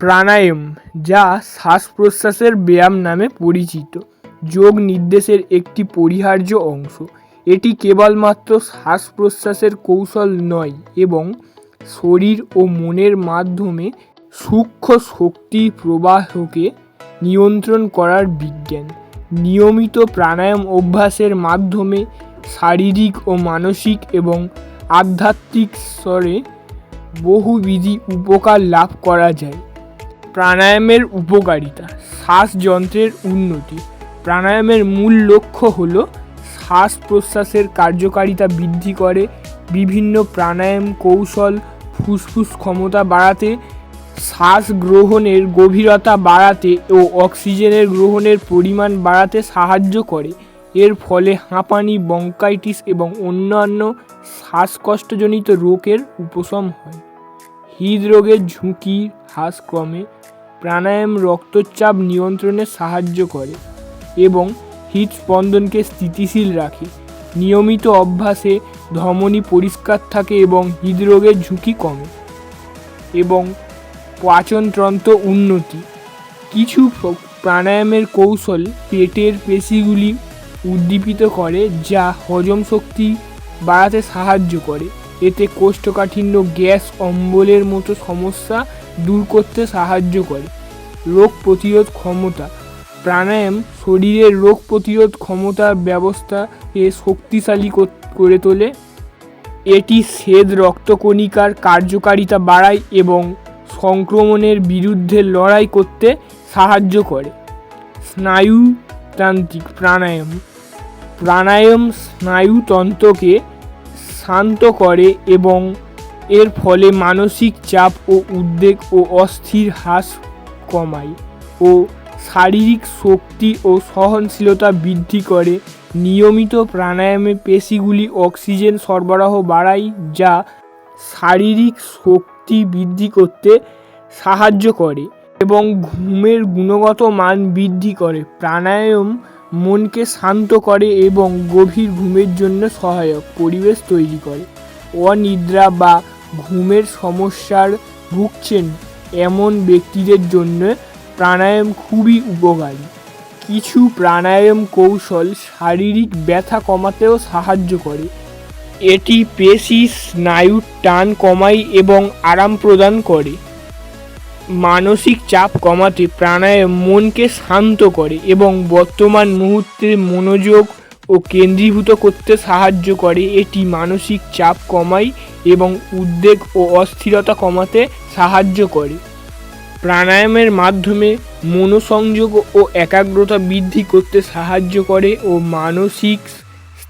প্রাণায়াম, যা শ্বাস প্রশ্বাসের ব্যায়াম নামে পরিচিত। যোগ নির্দেশের একটি পরিহার্য অংশ। এটি কেবলমাত্র শ্বাস প্রশ্বাসের কৌশল নয়, এবং শরীর ও মনের মাধ্যমে সূক্ষ্ম শক্তি প্রবাহকে নিয়ন্ত্রণ করার বিজ্ঞান। নিয়মিত প্রাণায়াম অভ্যাসের মাধ্যমে শারীরিক ও মানসিক এবং আধ্যাত্মিক স্তরে বহুবিধি উপকার লাভ করা যায়। প্রাণায়ামের উপকারিতা, শ্বাসযন্ত্রের উন্নতি। প্রাণায়ামের মূল লক্ষ্য হল শ্বাস প্রশ্বাসের কার্যকারিতা বৃদ্ধি করে, বিভিন্ন প্রাণায়াম কৌশল, ফুসফুস ক্ষমতা বাড়াতে, শ্বাস গ্রহণের গভীরতা বাড়াতে ও অক্সিজেনের গ্রহণের পরিমাণ বাড়াতে সাহায্য করে। এর ফলে হাঁপানি, বঙ্কাইটিস এবং অন্যান্য শ্বাসকষ্টজনিত রোগের উপশম হয়। হৃদরোগের ঝুঁকি হ্রাস ক্রমে প্রাণায়াম রক্তচাপ নিয়ন্ত্রণে সাহায্য করে এবং হৃদস্পন্দনকে স্থিতিশীল রাখে। নিয়মিত অভ্যাসে ধমনী পরিষ্কার থাকে এবং হৃদরোগের ঝুঁকি কমে এবং পাচনতন্ত্র উন্নতি। কিছু প্রাণায়ামের কৌশল পেটের পেশিগুলি উদ্দীপিত করে যা হজম শক্তি বাড়াতে সাহায্য করে। এতে কোষ্ঠকাঠিন্য গ্যাস অম্বলের মতো সমস্যা দূর করতে সাহায্য করে। রোগ প্রতিরোধ ক্ষমতা। প্রাণায়াম শরীরের রোগ প্রতিরোধ ক্ষমতা ব্যবস্থাকে শক্তিশালী করে তোলে। এটি শ্বেত রক্তকণিকার কার্যকারিতা বাড়ায় এবং সংক্রমণের বিরুদ্ধে লড়াই করতে সাহায্য করে। স্নায়ুতান্ত্রিক প্রাণায়াম। প্রাণায়াম স্নায়ুতন্ত্রকে শান্ত করে এবং এর ফলে মানসিক চাপ ও উদ্বেগ ও অস্থির হ্রাস কমায় ও শারীরিক শক্তি ও সহনশীলতা বৃদ্ধি করে। নিয়মিত প্রাণায়ামে পেশিগুলি অক্সিজেন সরবরাহ বাড়ায়, যা শারীরিক শক্তি বৃদ্ধি করতে সাহায্য করে এবং ঘুমের গুণগত মান বৃদ্ধি করে। প্রাণায়াম মনকে শান্ত করে এবং গভীর ঘুমের জন্য সহায়ক পরিবেশ তৈরি করে। অনিদ্রা বা ঘুমের সমস্যার ভুগছেন এমন ব্যক্তিদের জন্য প্রাণায়াম খুবই উপকারী। কিছু প্রাণায়াম কৌশল শারীরিক ব্যথা কমাতেও সাহায্য করে। এটি পেশি স্নায়ুর টান কমায় এবং আরাম প্রদান করে। মানসিক চাপ কমাতে প্রাণায়াম মনকে শান্ত করে এবং বর্তমান মুহূর্তে মনোযোগ ও কেন্দ্রীভূত করতে সাহায্য করে। এটি মানসিক চাপ কমায় এবং উদ্বেগ ও অস্থিরতা কমাতে সাহায্য করে। প্রাণায়ামের মাধ্যমে মনোসংযোগ ও একাগ্রতা বৃদ্ধি করতে সাহায্য করে ও মানসিক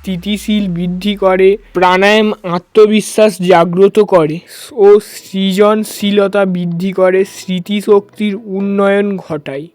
স্থিতিশীল বৃদ্ধি করে প্রাণায়াম আত্মবিশ্বাস জাগ্রত করে ও সৃজনশীলতা বৃদ্ধি করে স্মৃতিশক্তির উন্নয়ন ঘটায়।